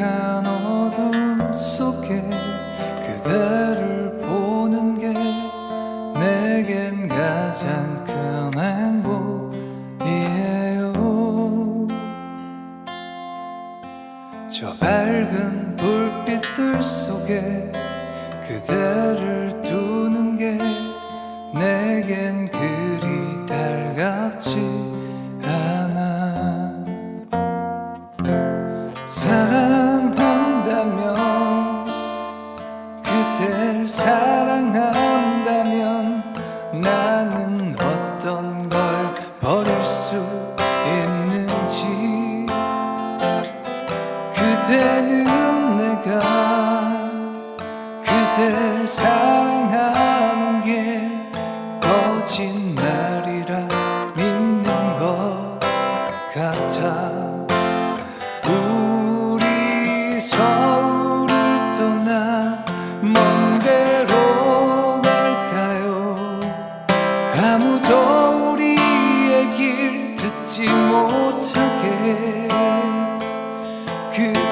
어색한 어둠 속에 그대를 보는 게 내겐 가장 큰 행복이에요. 저 밝은 불빛들 속에 그대를 두는 게 내겐 그리 달갑지 않아. 사랑 그대는 내가 그댈 사랑하는 게 거짓말이라 믿는 것 같아. 우리 서울을 떠나 먼 데로 갈까요? 아무도 우리의 길 듣지 못하게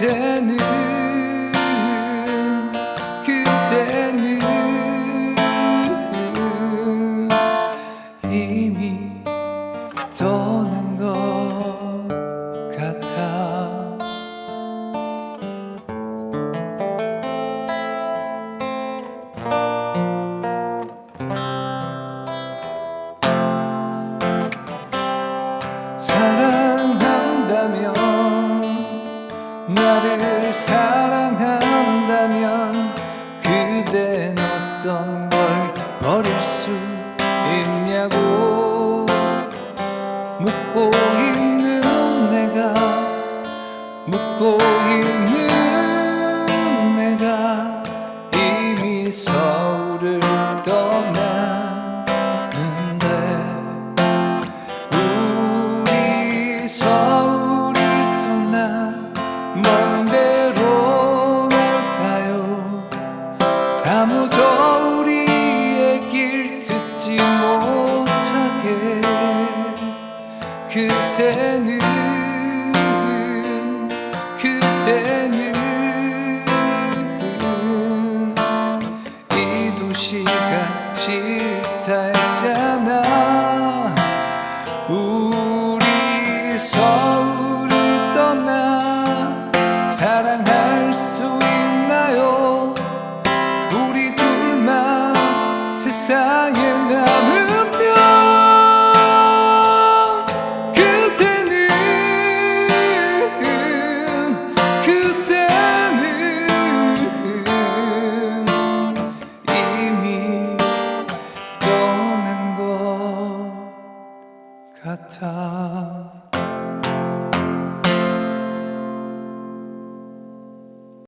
그때 나를 사랑한다면 그댄 어떤 걸 버릴 수 있냐고 묻고 있는 내가 묻고 있는 그때는 그때는 이 도시가 싫다 했잖아. 우리 서울을 떠나 사랑할 수 같아.